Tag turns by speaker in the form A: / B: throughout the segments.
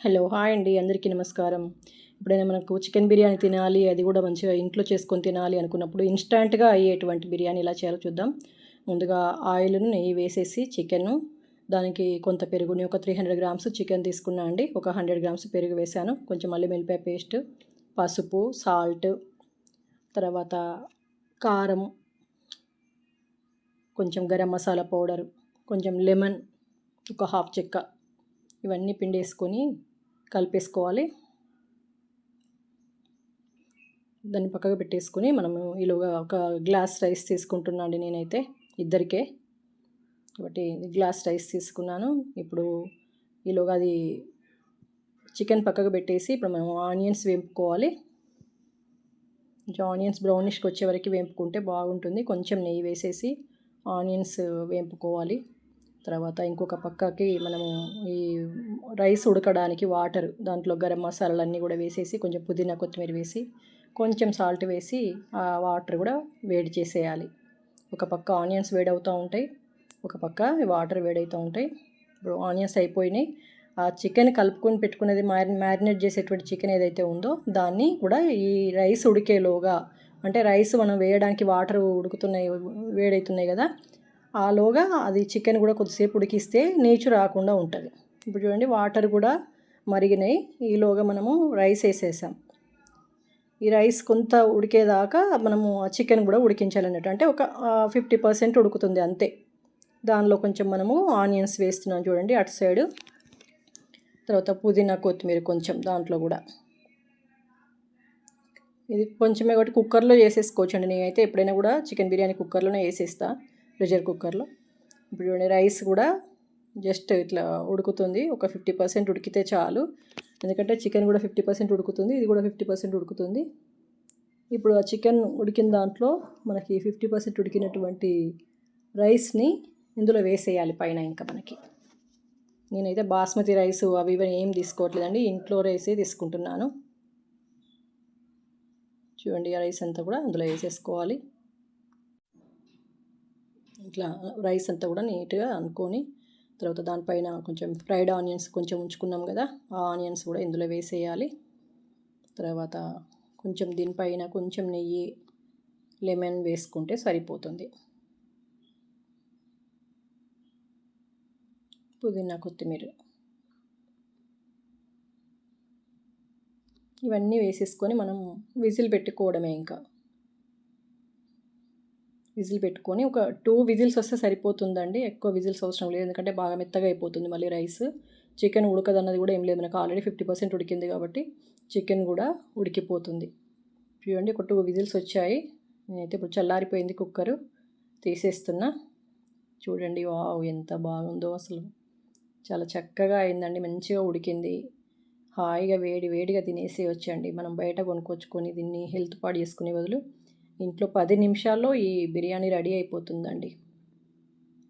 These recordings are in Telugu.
A: హలో హాయ్ అండి అందరికీ నమస్కారం. ఎప్పుడైనా మనకు చికెన్ బిర్యానీ తినాలి అది కూడా మంచిగా ఇంట్లో చేసుకొని తినాలి అనుకున్నప్పుడు ఇన్స్టంట్గా అయ్యేటువంటి బిర్యానీ ఎలా చేయాలో చూద్దాం. ముందుగా ఆయిల్ను నెయ్యి వేసేసి చికెన్ దానికి కొంత పెరుగుని ఒక త్రీ హండ్రెడ్ గ్రామ్స్ చికెన్ తీసుకున్నా అండి ఒక హండ్రెడ్ గ్రామ్స్ పెరుగు వేసాను కొంచెం మళ్ళీ వెల్లిపాయ పేస్ట్ పసుపు సాల్ట్ తర్వాత కారం కొంచెం గరం మసాలా పౌడర్ కొంచెం లెమన్ ఒక హాఫ్ చెక్క ఇవన్నీ పిండేసుకొని కలిపేసుకోవాలి. దాన్ని పక్కకు పెట్టేసుకొని మనము ఈలోగా ఒక గ్లాస్ రైస్ తీసుకుంటున్నాను నేనైతే ఇద్దరికే. కాబట్టి గ్లాస్ రైస్ తీసుకున్నాను. ఇప్పుడు ఈలోగా అది చికెన్ పక్కకు పెట్టేసి ఇప్పుడు మనం ఆనియన్స్ వేపుకోవాలి. కొంచెం ఆనియన్స్ బ్రౌనిష్కి వచ్చే వరకు వేపుకుంటే బాగుంటుంది. కొంచెం నెయ్యి వేసేసి ఆనియన్స్ వేపుకోవాలి. తర్వాత ఇంకొక పక్కకి మనము ఈ రైస్ ఉడకడానికి వాటర్ దాంట్లో గరం మసాలాలు అన్నీ కూడా వేసేసి కొంచెం పుదీనా కొత్తిమీర వేసి కొంచెం సాల్ట్ వేసి ఆ వాటర్ కూడా వేడి చేసేయాలి. ఒక పక్క ఆనియన్స్ వేడవుతూ ఉంటాయి ఒక పక్క వాటర్ వేడవుతూ ఉంటాయి. ఇప్పుడు ఆనియన్స్ అయిపోయినాయి. ఆ చికెన్ కలుపుకొని పెట్టుకునేది మ్యారినేట్ చేసేటువంటి చికెన్ ఏదైతే ఉందో దాన్ని కూడా ఈ రైస్ ఉడికేలోగా అంటే రైస్ మనం వేయడానికి వాటర్ ఉడుకుతున్నాయి వేడవుతున్నాయి కదా ఆలోగా అది చికెన్ కూడా కొద్దిసేపు ఉడికిస్తే నీచు రాకుండా ఉంటుంది. ఇప్పుడు చూడండి వాటర్ కూడా మరిగినాయి. ఈలోగా మనము రైస్ వేసేసాం. ఈ రైస్ కొంత ఉడికేదాకా మనము ఆ చికెన్ కూడా ఉడికించాలన్నట్టు. అంటే ఒక ఫిఫ్టీ పర్సెంట్ ఉడుకుతుంది అంతే. దానిలో కొంచెం మనము ఆనియన్స్ వేస్తున్నాం చూడండి అటు సైడు. తర్వాత పుదీనా కొత్తిమీర కొంచెం దాంట్లో కూడా. ఇది కొంచెమే కాబట్టి కుక్కర్లో చేసేసుకోవచ్చండి. నేనైతే ఎప్పుడైనా కూడా చికెన్ బిర్యానీ కుక్కర్లోనే వేసేస్తాను ప్రెషర్ కుక్కర్లో. ఇప్పుడు చూడండి రైస్ కూడా జస్ట్ ఇట్లా ఉడుకుతుంది. ఒక ఫిఫ్టీ పర్సెంట్ ఉడికితే చాలు. ఎందుకంటే చికెన్ కూడా ఫిఫ్టీ పర్సెంట్ ఉడుకుతుంది ఇది కూడా ఫిఫ్టీ పర్సెంట్ ఉడుకుతుంది. ఇప్పుడు ఆ చికెన్ ఉడికిన దాంట్లో మనకి ఫిఫ్టీ పర్సెంట్ ఉడికినటువంటి రైస్ని ఇందులో వేసేయాలి పైన ఇంకా మనకి. నేనైతే బాస్మతి రైస్ అవి ఇవన్నీ ఏం తీసుకోవట్లేదండి ఇంట్లో రైసే తీసుకుంటున్నాను. చూడండి ఆ రైస్ అంతా కూడా అందులో వేసేసుకోవాలి. ఇట్లా రైస్ అంతా కూడా నీట్గా అనుకొని తర్వాత దానిపైన కొంచెం ఫ్రైడ్ ఆనియన్స్ కొంచెం ఉంచుకున్నాం కదా ఆ ఆనియన్స్ కూడా ఇందులో వేసేయాలి. తర్వాత కొంచెం దీనిపైన కొంచెం నెయ్యి లెమన్ వేసుకుంటే సరిపోతుంది. పుదీనా కొత్తిమీర ఇవన్నీ వేసేసుకొని మనం విజిల్ పెట్టుకోవడమే ఇంకా. విజిల్ పెట్టుకొని ఒక టూ విజిల్స్ వస్తే సరిపోతుందండి. ఎక్కువ విజిల్స్ అవసరం లేదు. ఎందుకంటే బాగా మెత్తగా అయిపోతుంది మళ్ళీ రైస్. చికెన్ ఉడకదన్నది కూడా ఏం లేదు. మనకు ఆల్రెడీ ఫిఫ్టీ పర్సెంట్ ఉడికింది కాబట్టి చికెన్ కూడా ఉడికిపోతుంది. చూడండి ఒక టూ విజిల్స్ వచ్చాయి. నేనైతే ఇప్పుడు చల్లారిపోయింది కుక్కరు. తీసేస్తున్నా. చూడండి వావ్ ఎంత బాగుందో అసలు. చాలా చక్కగా అయిందండి. మంచిగా ఉడికింది. హాయిగా వేడి వేడిగా తినేసి వచ్చండి మనం బయట కొనుక్కొచ్చుకొని దీన్ని హెల్త్ పాడు చేసుకునే బదులు ఇంట్లో పది నిమిషాల్లో ఈ బిర్యానీ రెడీ అయిపోతుందండి.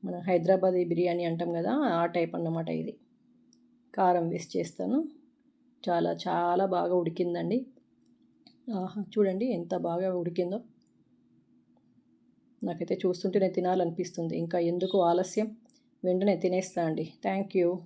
A: మనం హైదరాబాద్ బిర్యానీ అంటాం కదా ఆ టైప్ అన్నమాట ఇది. కారం వేసి చేస్తాను. చాలా చాలా బాగా ఉడికిందండి. ఆహా చూడండి ఎంత బాగా ఉడికిందో. నాకైతే చూస్తుంటేనే తినాలనిపిస్తుంది. ఇంకా ఎందుకు ఆలస్యం? వెంటనే తినేస్తా అండి థ్యాంక్ యూ.